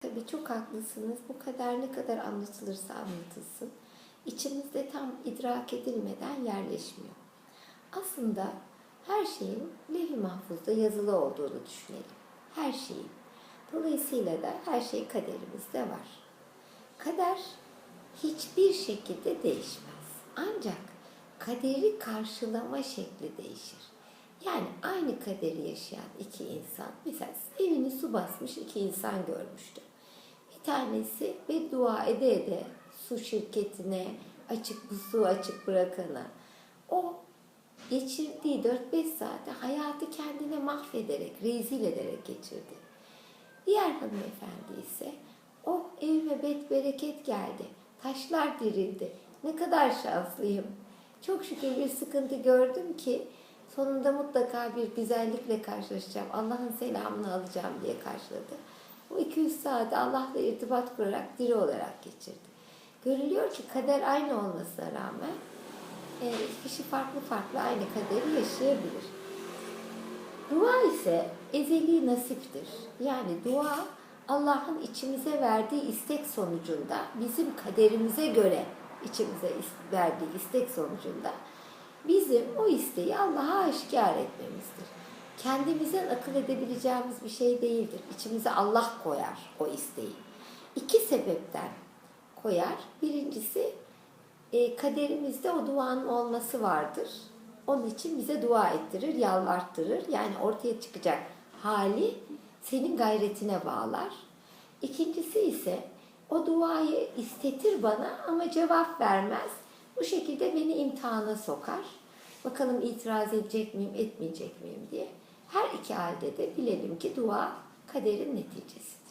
Tabii çok haklısınız. Bu kadar ne kadar anlatılırsa anlatılsın. içimizde tam idrak edilmeden yerleşmiyor. Aslında her şeyin levh-i mahfuzda yazılı olduğunu düşünelim. Her şeyin. Dolayısıyla da her şey kaderimizde var. Kader hiçbir şekilde değişmez. Ancak kaderi karşılama şekli değişir. Yani aynı kaderi yaşayan iki insan, mesela evini su basmış iki insan görmüştüm. Tanesi ve dua ede ede su şirketine açık bu su açık bırakana o geçirdiği 4-5 saate hayatı kendine mahvederek, rezil ederek geçirdi. Diğer hanımefendi ise oh evime bet bereket geldi. Taşlar dirildi. Ne kadar şanslıyım. Çok şükür bir sıkıntı gördüm ki sonunda mutlaka bir güzellikle karşılaşacağım. Allah'ın selamını alacağım diye karşıladı. Bu 200 saati Allah'la irtibat kurarak diri olarak geçirdi. Görülüyor ki kader aynı olmasına rağmen e, kişi farklı farklı aynı kaderi yaşayabilir. Dua ise ezeli nasiptir. Yani dua Allah'ın içimize verdiği istek sonucunda bizim kaderimize göre içimize verdiği istek sonucunda bizim o isteği Allah'a aşikar etmemizdir. Kendimizden akıl edebileceğimiz bir şey değildir. İçimize Allah koyar o isteği. İki sebepten koyar. Birincisi e, kaderimizde o duanın olması vardır. Onun için bize dua ettirir, yalvarttırır. Yani ortaya çıkacak hali senin gayretine bağlar. İkincisi ise o duayı istetir bana ama cevap vermez. Bu şekilde beni imtihana sokar. Bakalım itiraz edecek miyim, etmeyecek miyim diye. Her iki halde de bilelim ki dua kaderin neticesidir.